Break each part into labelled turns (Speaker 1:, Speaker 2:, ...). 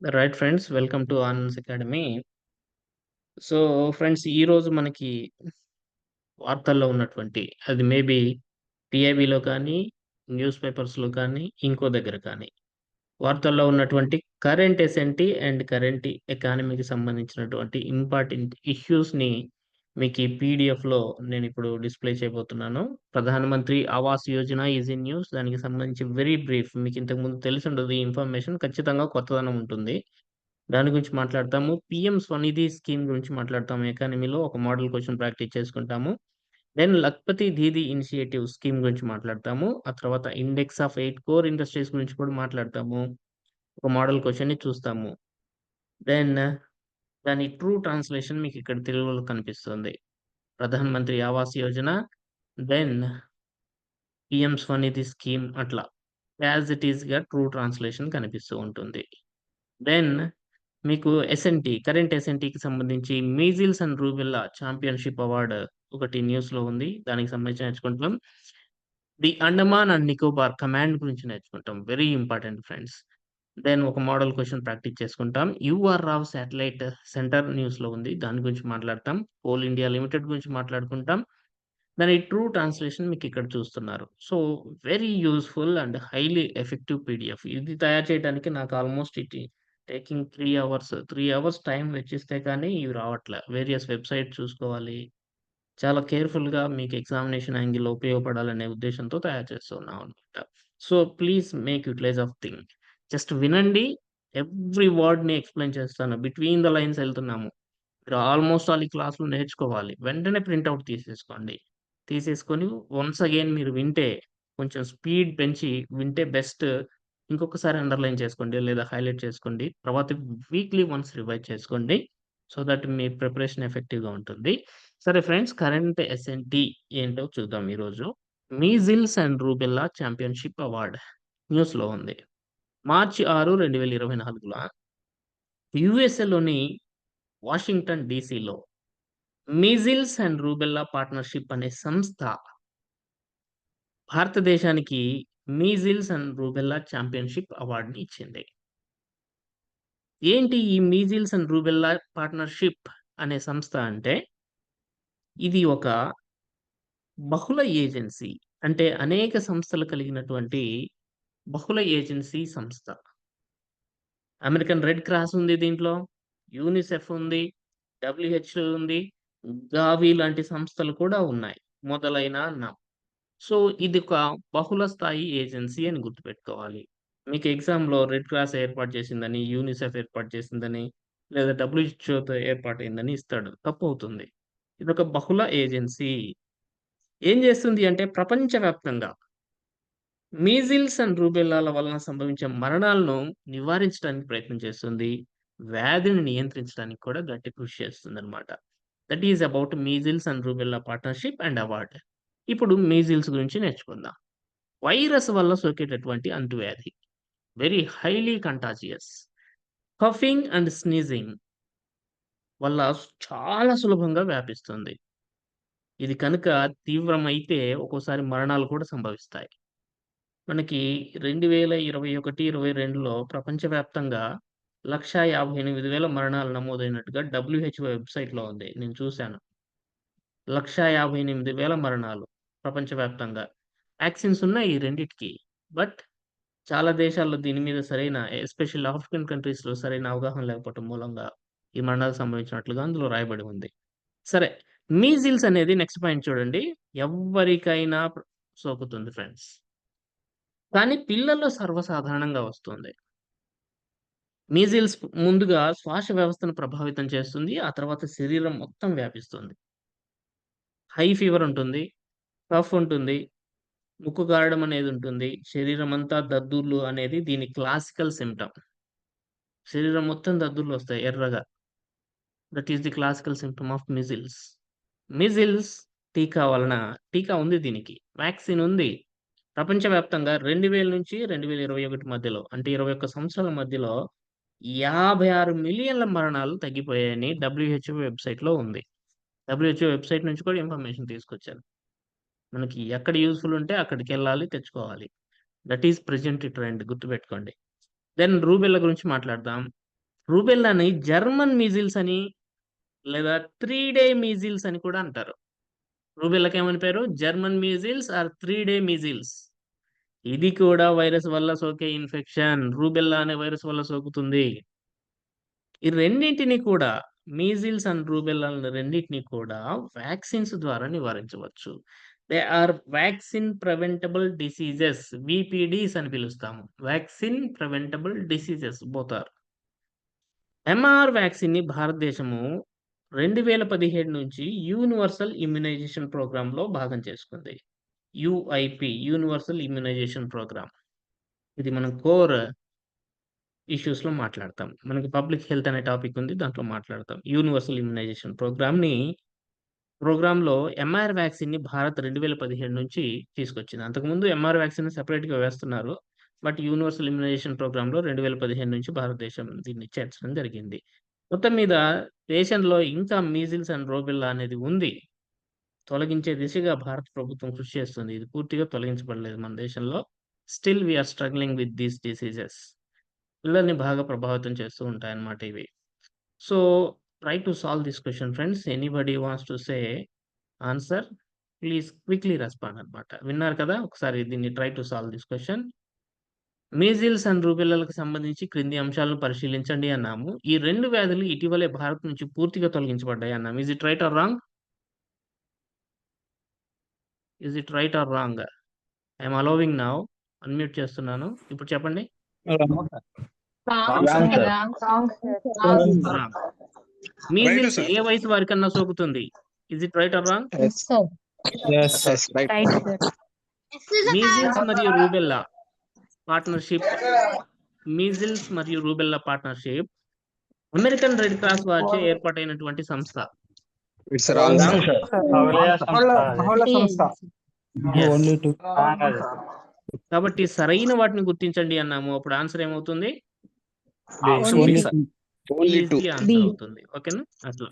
Speaker 1: Right friends. Welcome to Anand's academy. So, friends ఈరోజు మనకి వార్తల్లో ఉన్నటువంటి అది మేబీ టీఐబీలో కానీ, న్యూస్ పేపర్స్‌లో కానీ, ఇంకో దగ్గర కానీ, వార్తల్లో ఉన్నటువంటి కరెంట్ ఎస్ఎన్‌టి అండ్ కరెంట్ ఎకానమీకి సంబంధించినటువంటి ఇంపార్టెంట్ ఇష్యూస్‌ని మీకు ఈ పీడిఎఫ్‌లో నేనిప్పుడు డిస్‌ప్లే చేయబోతున్నాను. Pradhanmantri Awas Yojana is in news. దానికి సంబంధించి వెరీ బ్రీఫ్ మీకు ఇంతకుముందు తెలిసుండదు ఈ ఇన్ఫర్మేషన్. ఖచ్చితంగా కొత్తదనం ఉంటుంది. దాని గురించి మాట్లాడతాము. పిఎం స్వనిధి స్కీమ్ గురించి మాట్లాడతాము. ఎకానమీలో ఒక మోడల్ క్వశ్చన్ ప్రాక్టీస్ చేసుకుంటాము. Then Lakhpati Didi initiative scheme గురించి మాట్లాడతాము. ఆ తర్వాత index of eight core industries గురించి కూడా మాట్లాడతాము. ఒక మోడల్ క్వశ్చన్ని చూస్తాము. దెన్ దాని ట్రూ ట్రాన్స్‌లేషన్ మీకు ఇక్కడ తెలుగులో కనిపిస్తుంది. Pradhan Mantri Awas Yojana, then PM Svanidhi scheme అట్లా. యాజ్ ఇట్ ఈస్‌గా ట్రూ ట్రాన్స్‌లేషన్ కనిపిస్తూ ఉంటుంది. దెన్ మీకు ఎస్ఎన్‌టి కరెంట్ ఎస్ఎన్టీకి సంబంధించి measles and rubella championship award ఒకటి న్యూస్‌లో ఉంది. దానికి సంబంధించి నేర్చుకుంటాం. The Andaman and Nicobar command గురించి నేర్చుకుంటాం. Very important friends. దెన్ ఒక మోడల్ క్వశ్చన్ ప్రాక్టీస్ చేసుకుంటాం. You're Rao satellite satellite centre ఉంది. దాని గురించి మాట్లాడతాం. కోల్ ఇండియా లిమిటెడ్ గురించి మాట్లాడుకుంటాం. దాని ట్రూ ట్రాన్స్‌లేషన్ మీకు ఇక్కడ చూస్తున్నారు. So, very useful and highly effective PDF. ఇది తయారు చేయడానికి నాకు almost it taking three hours. Three hours time వెచ్చిస్తే కానీ ఇవి రావట్లే. వేరియస్ వెబ్‌సైట్ చూసుకోవాలి. చాలా కేర్‌ఫుల్‌గా మీకు ఎగ్జామినేషన్ యాంగిల్ ఉపయోగపడాలనే ఉద్దేశంతో తయారు చేస్తున్నాం అనమాట so, please make utilise of thing. Just వినండి. ఎవ్రీ వర్డ్‌ని ఎక్స్‌ప్లెయిన్ చేస్తాను. బిట్వీన్ ద లైన్స్ వెళ్తున్నాము మీరు ఆల్మోస్ట్ ఆల్ ఈ క్లాస్‌లో నేర్చుకోవాలి. వెంటనే ప్రింట్అవుట్ తీసేసుకోండి. తీసేసుకొని వన్స్ అగైన్ మీరు వింటే కొంచెం స్పీడ్ పెంచి వింటే బెస్ట్. ఇంకొకసారి అండర్‌లైన్ చేసుకోండి లేదా హైలైట్ చేసుకోండి. తర్వాత వీక్లీ వన్స్ రివైజ్ చేసుకోండి. సో దట్ మీ ప్రిపరేషన్ ఎఫెక్టివ్‌గా ఉంటుంది. సరే ఫ్రెండ్స్ కరెంట్ ఎస్ఎన్టీ ఏంటో చూద్దాం ఈరోజు. Measles and rubella championship award న్యూస్‌లో ఉంది. మార్చి ఆరు రెండు వేల ఇరవై నాలుగులో యుఎస్ఏలోని వాషింగ్టన్ డీసీలో మిజిల్స్ అండ్ రూబెల్లా పార్ట్నర్‌షిప్ అనే సంస్థ భారతదేశానికి మీజిల్స్ అండ్ రూబెల్లా ఛాంపియన్షిప్ అవార్డుని ఇచ్చింది. ఏంటి ఈ మీజిల్స్ అండ్ రూబెల్లా పార్ట్నర్‌షిప్ అనే సంస్థ అంటే ఇది ఒక బహుళ ఏజెన్సీ. అంటే అనేక సంస్థలు కలిగినటువంటి బహుళ ఏజెన్సీ సంస్థ. అమెరికన్ రెడ్ క్రాస్ ఉంది దీంట్లో. యూనిసెఫ్ ఉంది. డబ్ల్యూహెచ్ఓ ఉంది. గావి లాంటి సంస్థలు కూడా ఉన్నాయి. మొదలైన అన్నాం. సో, ఇది ఒక బహుళ స్థాయి ఏజెన్సీ అని గుర్తుపెట్టుకోవాలి. మీకు ఎగ్జామ్‌లో రెడ్ క్రాస్ ఏర్పాటు చేసిందని, యూనిసెఫ్ ఏర్పాటు చేసిందని, లేదా డబ్ల్యూహెచ్ఓతో ఏర్పాటయిందని ఇస్తాడు. తప్పు అవుతుంది ఇది ఒక బహుళ ఏజెన్సీ. ఏం చేస్తుంది అంటే ప్రపంచవ్యాప్తంగా మీజిల్స్ అండ్ రూబెల్లాల వలన సంభవించే మరణాలను నివారించడానికి ప్రయత్నం చేస్తుంది. వ్యాధిని నియంత్రించడానికి కూడా గట్టి కృషి చేస్తుంది అనమాట that is about measles and rubella partnership and award. ఇప్పుడు మీజిల్స్ గురించి నేర్చుకుందాం. వైరస్ వల్ల సోకేటటువంటి అంటువ్యాధి. Very highly contagious. Coughing and sneezing వల్ల చాలా సులభంగా వ్యాపిస్తుంది. ఇది కనుక తీవ్రమైతే ఒక్కోసారి మరణాలు కూడా సంభవిస్తాయి. మనకి 2021, 22లో ప్రపంచవ్యాప్తంగా 158,000 మరణాలు నమోదైనట్టుగా డబ్ల్యూహెచ్ఓ వెబ్‌సైట్‌లో ఉంది. నేను చూశాను లక్ష యాభై ఎనిమిది వేల మరణాలు ప్రపంచవ్యాప్తంగా. వ్యాక్సిన్స్ ఉన్నాయి ఈ రెండిటికి. బట్ చాలా దేశాల్లో దీని మీద సరైన ఎస్పెషల్ ఆఫ్రికన్ కంట్రీస్‌లో సరైన అవగాహన లేకపోవటం మూలంగా ఈ మరణాలు సంభవించినట్లుగా అందులో రాయబడి ఉంది. సరే మీజిల్స్ అనేది నెక్స్ట్ పాయింట్ చూడండి. ఎవ్వరికైనా సోకుతుంది ఫ్రెండ్స్. కానీ పిల్లల్లో సర్వసాధారణంగా వస్తుంది. మీజిల్స్ ముందుగా శ్వాస వ్యవస్థను ప్రభావితం చేస్తుంది. ఆ తర్వాత శరీరం మొత్తం వ్యాపిస్తుంది. హై ఫీవర్ ఉంటుంది. కఫ్ ఉంటుంది. ముక్కు కారడం అనేది ఉంటుంది. శరీరం అంతా దద్దుర్లు అనేది దీని క్లాసికల్ సిమ్టమ్ శరీరం మొత్తం దద్దుర్లు వస్తాయి ఎర్రగా. That is the classical symptom of measles measles టీకా వలన టీకా ఉంది దీనికి. వ్యాక్సిన్ ఉంది. ప్రపంచవ్యాప్తంగా 2000 నుంచి 2021 మధ్యలో అంటే 21 సంవత్సరాల మధ్యలో 56 మిలియన్ల మరణాలు తగ్గిపోయాయని డబ్ల్యూహెచ్ఓ వెబ్‌సైట్‌లో ఉంది. డబ్ల్యూహెచ్ఓ వెబ్‌సైట్ నుంచి కూడా ఇన్ఫర్మేషన్ తీసుకొచ్చాను. మనకి ఎక్కడ యూజ్‌ఫుల్ ఉంటే అక్కడికి వెళ్ళాలి తెచ్చుకోవాలి. దట్ ఈస్ ప్రెజెంట్ ట్రెండ్ గుర్తుపెట్టుకోండి. దెన్ రూబెల్ల గురించి మాట్లాడదాం. రూబెల్లాని జర్మన్ మీజిల్స్ అని లేదా త్రీ డే మీజిల్స్ అని కూడా అంటారు రూబెల్లకి ఏమని పేరు German measles or three day measles ఇది కూడా వైరస్ వల్ల సోకే ఇన్ఫెక్షన్ రూబెల్లా అనే వైరస్ వల్ల సోకుతుంది. ఈ రెండింటిని కూడా మీజిల్స్ అండ్ రూబెల్లా రెండింటిని కూడా వ్యాక్సిన్స్ ద్వారా నివారించవచ్చు. They are vaccine preventable diseases VPDs అని పిలుస్తాము. Vaccine preventable diseases both are MR వ్యాక్సిన్ని భారతదేశము రెండు వేల పదిహేడు నుంచి యూనివర్సల్ ఇమ్యునైజేషన్ ప్రోగ్రామ్లో భాగం చేసుకుంది. యుఐపి యూనివర్సల్ ఇమ్యునైజేషన్ ప్రోగ్రామ్ ఇది మనం కోర్ ఇష్యూస్లో మాట్లాడతాం. మనకి పబ్లిక్ హెల్త్ అనే టాపిక్ ఉంది దాంట్లో మాట్లాడతాం. యూనివర్సల్ ఇమ్యునైజేషన్ ప్రోగ్రామ్ని ని లో ఎంఆర్ వ్యాక్సిన్ని భారత్ రెండు వేల పదిహేడు నుంచి తీసుకొచ్చింది. అంతకుముందు ఎంఆర్ వ్యాక్సిన్ సెపరేట్గా వేస్తున్నారు బట్ యూనివర్సల్ ఇమ్యునైజేషన్ ప్రోగ్రామ్లో రెండు వేల పదిహేను నుంచి భారతదేశం దీన్ని చేర్చడం జరిగింది. మొత్తం మీద దేశంలో ఇంకా మీజిల్స్ అండ్ రోబిల్లా అనేది ఉంది. తొలగించే దిశగా భారత ప్రభుత్వం కృషి చేస్తుంది. ఇది పూర్తిగా తొలగించబడలేదు మన దేశంలో. Still we are struggling with these diseases పిల్లల్ని బాగా ప్రభావితం చేస్తూ ఉంటాయి అన్నమాట ఇవి. So try to solve this question friends anybody wants to say answer please quickly respond అనమాట విన్నారు కదా? ఒకసారి దీన్ని try to solve this question measles and రూబెల్లాలకు సంబంధించి క్రింది అంశాలను పరిశీలించండి అన్నాము. ఈ రెండు వ్యాధులు ఇటీవలే భారత్ నుంచి పూర్తిగా తొలగించబడ్డాయి అన్నాము. ఇది it right or wrong is it right or wrong I'm allowing now unmute చేస్తున్నాను. ఇప్పుడు చెప్పండి. Measles
Speaker 2: sir.
Speaker 1: ఏ వయసు వారికన్నా సోకుతుంది? Is it right or wrong measles మరియు రూబెల్లా పార్ట్నర్షిప్ మీజిల్స్ మరియు rubella partnership American red cross వారిచే ఏర్పాటైనటువంటి సంస్థ.
Speaker 2: ఇట్స్ రాంగ్
Speaker 1: కాబట్టి సరైన వాటిని గుర్తించండి అన్నాము. అప్పుడు ఆన్సర్ ఏమవుతుంది? ఓకేనా? అట్లా.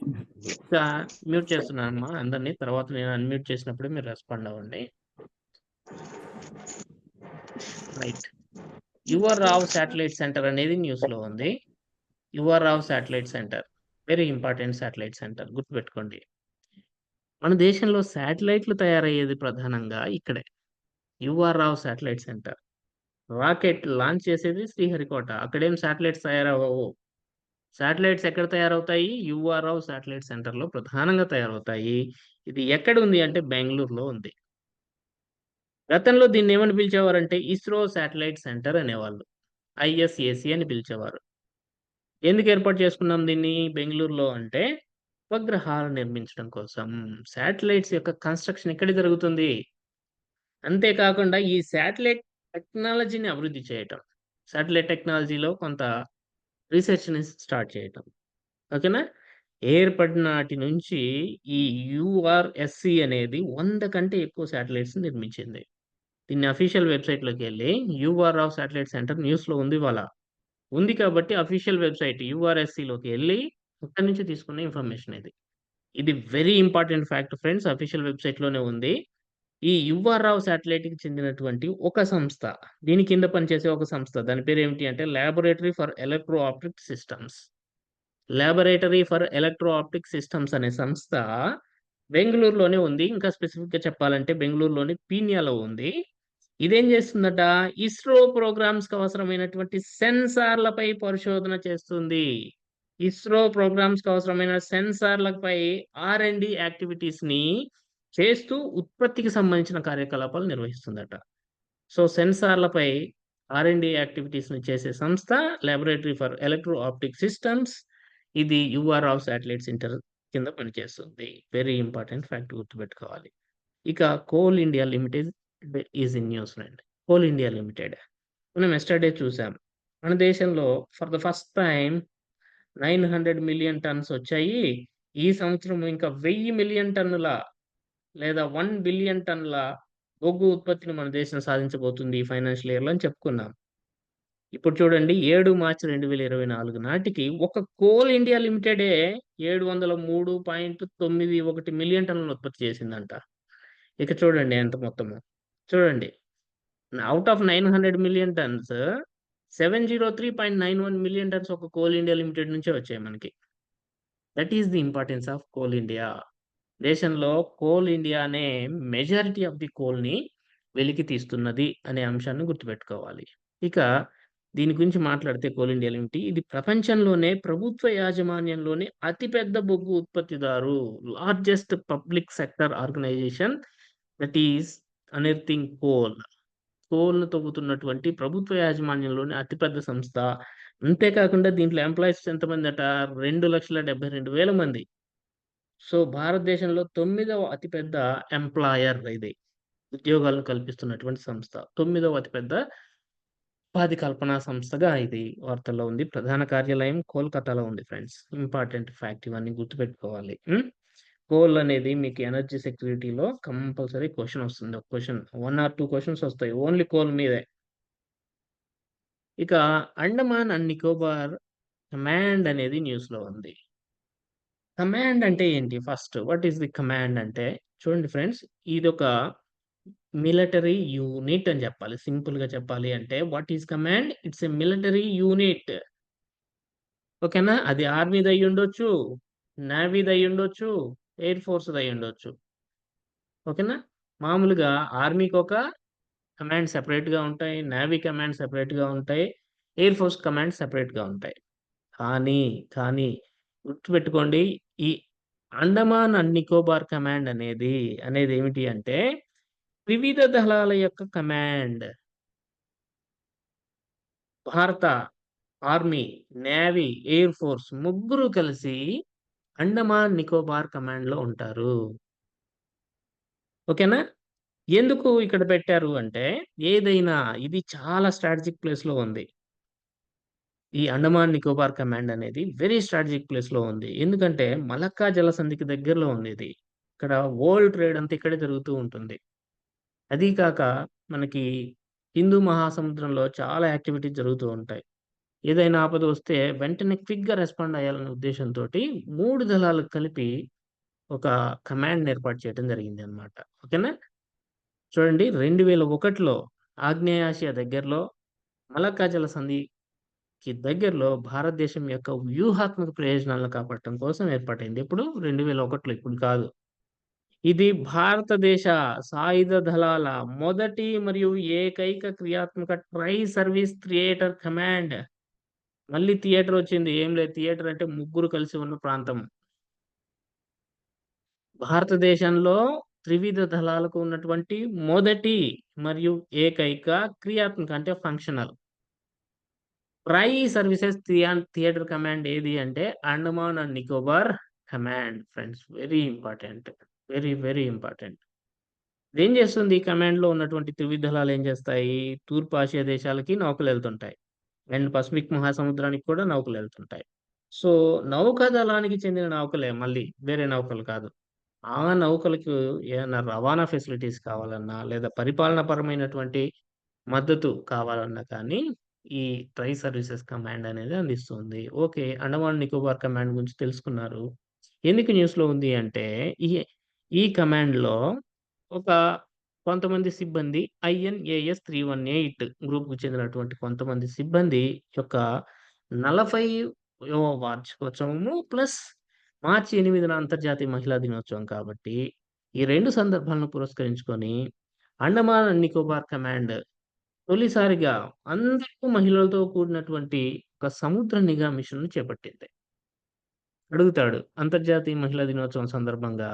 Speaker 1: మ్యూట్ చేస్తున్నానమ్మా అందరినీ. తర్వాత నేను అన్మ్యూట్ చేసినప్పుడు మీరు రెస్పాండ్ అవ్వండి. Right UR Rao satellite centre అనేది న్యూస్లో ఉంది. UR Rao satellite centre very important satellite centre గుర్తుపెట్టుకోండి. మన దేశంలో శాటిలైట్లు తయారయ్యేది ప్రధానంగా ఇక్కడే. UR Rao satellite centre. Rocket launch చేసేది శ్రీహరికోట. అక్కడేం శాటిలైట్స్ తయారవ్వవు. శాటిలైట్స్ ఎక్కడ తయారవుతాయి? యుఆర్ఆవ్ శాటిలైట్ సెంటర్లో ప్రధానంగా తయారవుతాయి. ఇది ఎక్కడ ఉంది అంటే బెంగళూరులో ఉంది. గతంలో దీన్ని ఏమని పిలిచేవారంటే ఇస్రో శాటిలైట్ సెంటర్ అనేవాళ్ళు. ఐఎస్ఏసి అని పిలిచేవారు. ఎందుకు ఏర్పాటు చేసుకున్నాం దీన్ని? బెంగళూరులో అంటే ఉపగ్రహాలు నిర్మించడం కోసం. శాటిలైట్స్ యొక్క కన్స్ట్రక్షన్ ఎక్కడ జరుగుతుంది? అంతేకాకుండా ఈ శాటిలైట్ టెక్నాలజీని అభివృద్ధి చేయటం. శాటిలైట్ టెక్నాలజీలో కొంత రీసెర్చ్ని స్టార్ట్ చేయటం. ఓకేనా? ఏర్పడినాటి నుంచి ఈ యుఆర్ఎస్సి అనేది వంద కంటే ఎక్కువ శాటిలైట్స్ నిర్మించింది. దీన్ని అఫీషియల్ వెబ్సైట్లోకి వెళ్ళి యూఆర్ ఆఫ్ శాటిలైట్ సెంటర్ న్యూస్లో ఉంది వాళ్ళ ఉంది కాబట్టి అఫీషియల్ వెబ్సైట్ యూఆర్ఎస్సిలోకి వెళ్ళి అక్కడి నుంచి తీసుకున్న ఇన్ఫర్మేషన్ ఇది. ఇది very important fact friends official వెబ్సైట్లోనే ఉంది. ఈ యువర్ రావు శాటిలైట్కి చెందినటువంటి ఒక సంస్థ దీని కింద పనిచేసే ఒక సంస్థ దాని పేరు ఏమిటి అంటే laboratory for electro optic systems laboratory for electro optic systems అనే సంస్థ బెంగళూరులోనే ఉంది. ఇంకా స్పెసిఫిక్గా చెప్పాలంటే బెంగళూరులోని పీనియాలో ఉంది. ఇదేం చేస్తుందట? ఇస్రో ప్రోగ్రామ్స్కి అవసరమైనటువంటి సెన్సార్లపై పరిశోధన చేస్తుంది. ఇస్రో ప్రోగ్రామ్స్కి అవసరమైన సెన్సార్లపై ఆర్ అండ్ డి యాక్టివిటీస్ని చేస్తూ ఉత్పత్తికి సంబంధించిన కార్యకలాపాలు నిర్వహిస్తుందట. సో సెన్సార్లపై ఆర్ అండ్ డి యాక్టివిటీస్ని చేసే సంస్థ laboratory for electro optic systems ఇది యుఆర్ ఆఫ్ శాటిలైట్ సెంటర్ కింద పనిచేస్తుంది. వెరీ ఇంపార్టెంట్ ఫ్యాక్ట్ గుర్తుపెట్టుకోవాలి. ఇక Coal India Limited is in news friend. Coal India Limited. మనం ఎస్టర్డే చూసాం. మన దేశంలో for the first time nine hundred million tons వచ్చాయి. ఈ సంవత్సరం ఇంకా వెయ్యి మిలియన్ టన్నుల లేదా వన్ బిలియన్ టన్నుల బొగ్గు ఉత్పత్తిని మన దేశం సాధించబోతుంది ఈ ఫైనాన్షియల్ ఇయర్లో అని చెప్పుకున్నాం. ఇప్పుడు చూడండి ఏడు మార్చి రెండు వేల ఇరవై నాలుగు నాటికి ఒక కోల్ ఇండియా లిమిటెడే ఏడు వందల మూడు పాయింట్ తొమ్మిది ఒకటి మిలియన్ టన్నులు ఉత్పత్తి చేసిందంట. ఇక చూడండి ఎంత మొత్తము. చూడండి. Out of nine hundred million tons seven zero three point nine one million tons ఒక కోల్ ఇండియా లిమిటెడ్ నుంచే వచ్చాయి మనకి. That is the importance of coal India దేశంలో కోల్ ఇండియా అనే మెజారిటీ ఆఫ్ ది కోల్ని వెలికి తీస్తున్నది అనే అంశాన్ని గుర్తుపెట్టుకోవాలి. ఇక దీని గురించి మాట్లాడితే కోల్ ఇండియా లిమిటెడ్ ఇది ప్రపంచంలోనే ప్రభుత్వ యాజమాన్యంలోనే అతిపెద్ద బొగ్గు ఉత్పత్తిదారు largest public sector organization that is unearthing coal కోల్ను తవ్వుతున్నటువంటి ప్రభుత్వ యాజమాన్యంలోని అతిపెద్ద సంస్థ. అంతేకాకుండా దీంట్లో ఎంప్లాయీస్ ఎంతమంది అట? రెండు లక్షల డెబ్బై రెండు వేల మంది. సో భారతదేశంలో తొమ్మిదవ అతిపెద్ద ఎంప్లాయర్ ఇది. ఉద్యోగాలను కల్పిస్తున్నటువంటి సంస్థ. తొమ్మిదవ అతిపెద్ద ఉపాధి కల్పనా సంస్థగా ఇది వార్తల్లో ఉంది. ప్రధాన కార్యాలయం కోల్కతాలో ఉంది ఫ్రెండ్స్ ఇంపార్టెంట్ ఫ్యాక్ట్ ఇవన్నీ గుర్తుపెట్టుకోవాలి. కోల్ అనేది మీకు ఎనర్జీ సెక్యూరిటీలో కంపల్సరీ క్వశ్చన్ వస్తుంది. ఒక question one or two questions వస్తాయి. ఓన్లీ కోల్ మీదే. ఇక అండమాన్ అండ్ నికోబార్ కమాండ్ అనేది న్యూస్లో ఉంది. కమాండ్ అంటే ఏంటి? First what is the command అంటే చూడండి ఫ్రెండ్స్ ఇది ఒక మిలిటరీ యూనిట్ అని చెప్పాలి. సింపుల్గా చెప్పాలి అంటే what is command it's a military unit ఓకేనా అది ఆర్మీది అయి ఉండొచ్చు నావీది అయి ఉండొచ్చు ఎయిర్ ఫోర్స్ అయి ఉండొచ్చు. ఓకేనా? మామూలుగా ఆర్మీకి ఒక కమాండ్ సెపరేట్గా ఉంటాయి నేవీ కమాండ్ సెపరేట్గా ఉంటాయి ఎయిర్ ఫోర్స్ కమాండ్ సెపరేట్గా ఉంటాయి. కానీ కానీ గుర్తుపెట్టుకోండి ఈ అండమాన్ అండ్ నికోబార్ కమాండ్ అనేది అనేది ఏమిటి అంటే వివిధ దళాల యొక్క కమాండ్. భారత ఆర్మీ నేవీ ఎయిర్ ఫోర్స్ ముగ్గురు కలిసి అండమాన్ నికోబార్ కమాండ్లో ఉంటారు. ఓకేనా? ఎందుకు ఇక్కడ పెట్టారు అంటే ఏదైనా ఇది చాలా స్ట్రాటజిక్ ప్లేస్లో ఉంది. ఈ అండమాన్ నికోబార్ కమాండ్ అనేది వెరీ స్ట్రాటజిక్ ప్లేస్లో ఉంది. ఎందుకంటే మలక్కా జలసంధికి దగ్గరలో ఉంది ఇది. ఇక్కడ వరల్డ్ ట్రేడ్ అంతా ఇక్కడే జరుగుతూ ఉంటుంది. అది కాక మనకి హిందూ మహాసముద్రంలో చాలా యాక్టివిటీస్ జరుగుతూ ఉంటాయి. ఏదైనా ఆపద వస్తే వెంటనే క్విక్గా రెస్పాండ్ అయ్యాలనే ఉద్దేశంతో మూడు దళాలకు కలిపి ఒక కమాండ్ ఏర్పాటు చేయడం జరిగింది అన్నమాట ఓకేనా? చూడండి రెండు వేల ఒకటిలో ఆగ్నేయాసియా దగ్గరలో మలక్కా జలసంధికి దగ్గరలో భారతదేశం యొక్క వ్యూహాత్మక ప్రయోజనాలను కాపాడటం కోసం ఏర్పాటైంది. ఇప్పుడు రెండు వేల ఒకటిలో ఇప్పుడు కాదు. ఇది భారతదేశ సాయుధ దళాల మొదటి మరియు ఏకైక క్రియాత్మక ట్రై సర్వీస్ థియేటర్ కమాండ్. మళ్ళీ థియేటర్ వచ్చింది. ఏం లేదు. థియేటర్ అంటే ముగ్గురు కలిసి ఉన్న ప్రాంతం భారతదేశంలో త్రివిధ దళాలకు ఉన్నటువంటి మొదటి మరియు ఏకైక క్రియాత్మక అంటే ఫంక్షనల్ ప్రై సర్వీసెస్ థియేటర్ కమాండ్ ఏది అంటే Andaman and Nicobar command friends very important very very important ఏం చేస్తుంది? ఈ కమాండ్లో ఉన్నటువంటి త్రివిధ దళాలు ఏం చేస్తాయి? తూర్పు ఆసియా దేశాలకి నౌకలు వెళ్తుంటాయి. అండ్ పసిఫిక్ మహాసముద్రానికి కూడా నౌకలు వెళ్తుంటాయి. సో నౌక దళానికి చెందిన నౌకలే మళ్ళీ వేరే నౌకలు కాదు. ఆ నౌకలకు ఏమైనా రవాణా ఫెసిలిటీస్ కావాలన్నా లేదా పరిపాలన పరమైనటువంటి మద్దతు కావాలన్నా కానీ ఈ ట్రై సర్వీసెస్ కమాండ్ అనేది అందిస్తుంది. ఓకే అండమాన్ నికోబార్ కమాండ్ గురించి తెలుసుకున్నారు. ఎందుకు న్యూస్లో ఉంది అంటే ఈ ఈ కమాండ్లో ఒక కొంతమంది సిబ్బంది ఐఎన్ఏఎస్ త్రీ వన్ ఎయిట్ గ్రూప్కు చెందినటువంటి కొంతమంది సిబ్బంది యొక్క నలభై వార్షికోత్సవము ప్లస్ మార్చి ఎనిమిదిన అంతర్జాతీయ మహిళా దినోత్సవం కాబట్టి ఈ రెండు సందర్భాలను పురస్కరించుకొని అండమాన్ అండ్ నికోబార్ కమాండ్ తొలిసారిగా అందరూ మహిళలతో కూడినటువంటి ఒక సముద్ర నిఘా మిషన్ను చేపట్టింది. అడుగుతాడు అంతర్జాతీయ మహిళా దినోత్సవం సందర్భంగా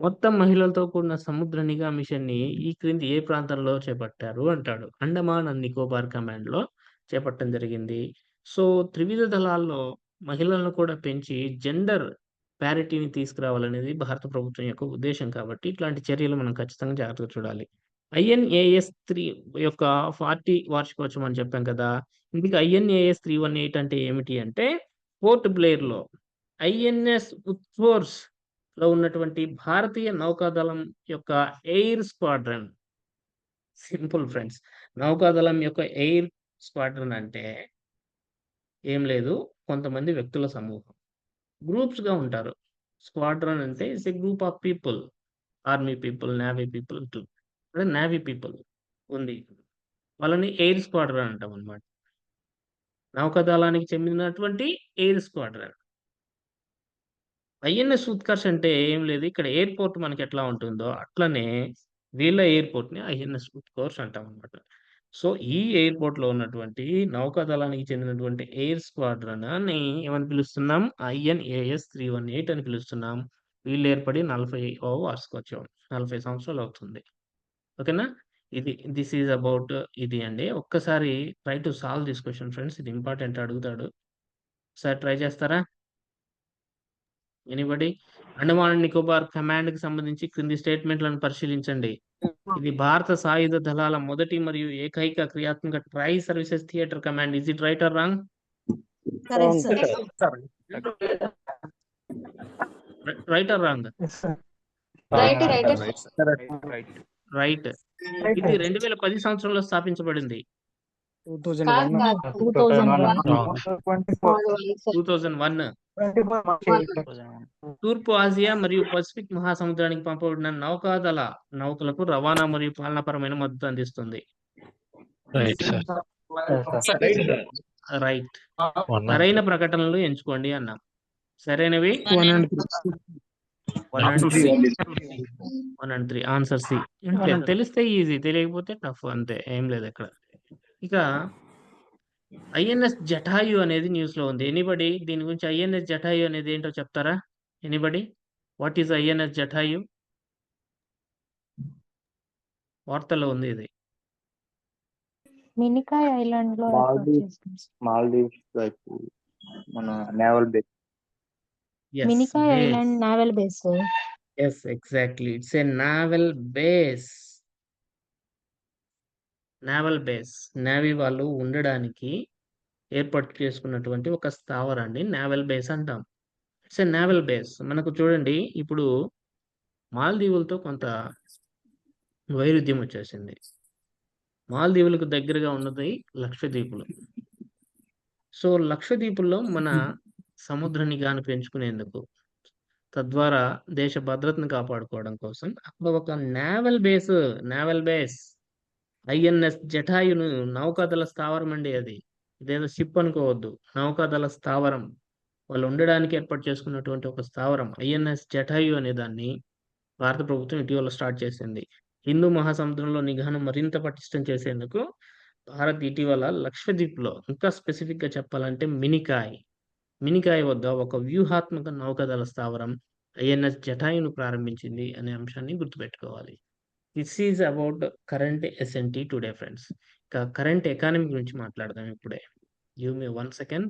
Speaker 1: మొత్తం మహిళలతో కూడిన సముద్ర నిఘా మిషన్ని ఈ క్రింది ఏ ప్రాంతంలో చేపట్టారు అంటాడు. అండమాన్ అండ్ నికోబార్ కమాండ్లో చేపట్టడం జరిగింది. సో త్రివిధ దళాల్లో మహిళలను కూడా పెంచి జెండర్ ప్యారిటీని తీసుకురావాలనేది భారత ప్రభుత్వం యొక్క ఉద్దేశం కాబట్టి ఇట్లాంటి చర్యలు మనం ఖచ్చితంగా జాగ్రత్తగా చూడాలి. ఐఎన్ఏఎస్ త్రీ యొక్క ఫార్టీ వార్షికోత్సవం అని చెప్పాం కదా ఇందుకు ఐఎన్ఏఎస్ త్రీ వన్ ఎయిట్ అంటే ఏమిటి అంటే పోర్ట్ బ్లేర్లో ఐఎన్ఎస్ ఉత్ఫోర్స్ లో ఉన్నటువంటి భారతీయ నౌకాదళం యొక్క ఎయిర్ స్క్వాడ్రన్. సింపుల్ ఫ్రెండ్స్ నౌకాదళం యొక్క ఎయిర్ స్క్వాడ్రన్ అంటే ఏం లేదు కొంతమంది వ్యక్తుల సమూహం. గ్రూప్స్గా ఉంటారు. స్క్వాడ్రన్ అంటే it's a group of people army people navy people అదే నేవీ పీపుల్ ఉంది. వాళ్ళని ఎయిర్ స్క్వాడ్రన్ అంటాం అనమాట నౌకాదళానికి చెందినటువంటి ఎయిర్ స్క్వాడ్రన్. ఐఎన్ఎస్ ఉత్కర్ష్ అంటే ఏం లేదు. ఇక్కడ ఎయిర్‌పోర్ట్ మనకి ఎట్లా ఉంటుందో అట్లనే వీళ్ళ ఎయిర్‌పోర్ట్‌ని ఐఎన్ఎస్ ఉత్కర్ష్ అంటామనమాట. సో, ఈ ఎయిర్‌పోర్ట్‌లో ఉన్నటువంటి నౌకాదళానికి చెందినటువంటి ఎయిర్ స్క్వాడ్రన్‌ని ఏమని పిలుస్తున్నాం? ఐఎన్ఏఎస్ 318 అని పిలుస్తున్నాం. వీళ్ళు ఏర్పడి 40వ వార్షికోత్సవం. 40 సంవత్సరాలు అవుతుంది. ఓకేనా? ఇది థిస్ ఈజ్ అబౌట్ ఇది అండి. ఒక్కసారి try to solve this question friends. ఇది ఇంపార్టెంట్ అడుగుతాడు. సార్ ట్రై చేస్తారా? ఎనీబడీ? అండమాన్ అండ్ నికోబార్ కమాండ్‌కి సంబంధించి క్రింది స్టేట్‌మెంట్‌లను పరిశీలించండి. ఇది భారత సాయుధ దళాల మొదటి మరియు ఏకైక క్రియాత్మక tri services theatre command. Is it right or wrong? Right or wrong? Right. ఇది 2010 సంవత్సరంలో స్థాపించబడింది.
Speaker 3: కాదు, కాదు.
Speaker 1: 2001 తూర్పు ఆసియా మరియు పసిఫిక్ మహాసముద్రానికి పంపబడిన నౌకాదళ నౌకలకు రవాణా మరియు పాలనాపరమైన మద్దతు అందిస్తుంది.
Speaker 4: Right sir
Speaker 1: right. సరైన ప్రకటనలు ఎంచుకోండి అన్నాం. సరైనవి?
Speaker 3: 1 and
Speaker 1: 1 and 3. 1 and 3 answer C. తెలిస్తే ఈజీ తెలియకపోతే టఫ్ అంతే ఏం లేదు ఇక్కడ. ఇక ఐఎన్ఎస్ జటాయు అనేది న్యూస్‌లో ఉంది. ఎనీబడీ దీని గురించి ఐఎన్ఎస్ జటాయు అనేది ఏంటో చెప్తారా? Anybody? What is INS Jatayu? వార్తల్లో ఉంది ఇది.
Speaker 5: మినికాయ్ ఐలాండ్‌లో ఏర్పాటు
Speaker 2: మాల్దీవ్స్ మన naval base.
Speaker 5: Minicoy. Island naval base.
Speaker 1: Yes. Exactly. It's a naval base. Naval base. Navy వాళ్ళు ఉండడానికి ఏర్పాటు చేసుకున్నటువంటి ఒక స్థావరాన్ని నేవల్ బేస్ అంటాం. It's a naval base. మనకు చూడండి ఇప్పుడు మాల్దీవులతో కొంత వైరుధ్యం వచ్చేసింది. మాల్దీవులకు దగ్గరగా ఉన్నది లక్షద్వీపులు. సో, లక్షద్వీపుల్లో మన సముద్ర నిఘాను పెంచుకునేందుకు, తద్వారా దేశ భద్రతను కాపాడుకోవడం కోసం అక్కడ ఒక naval base, naval base INS జటాయును నౌకాదళ స్థావరం అండి అది. ఇదేదో షిప్ అనుకోవద్దు. నౌకాదళ స్థావరం. వాళ్ళు ఉండడానికి ఏర్పాటు చేసుకున్నటువంటి ఒక స్థావరం. ఐఎన్ఎస్ జటాయు అనే దాన్ని భారత ప్రభుత్వం ఇటీవల స్టార్ట్ చేసింది. హిందూ మహాసముద్రంలో నిఘాను మరింత పటిష్టం చేసేందుకు భారత్ ఇటీవల లక్షద్వీప్‌లో ఇంకా స్పెసిఫిక్‌గా చెప్పాలంటే మినికాయ్, మినికాయ్ వద్ద ఒక వ్యూహాత్మక నౌకాదళ స్థావరం ఐఎన్ఎస్ జటాయును ప్రారంభించింది అనే అంశాన్ని గుర్తుపెట్టుకోవాలి. This is about current SNT today friends. ఇక కరెంట్ ఎకానమీ గురించి మాట్లాడదాం ఇప్పుడే. Give me 1 second.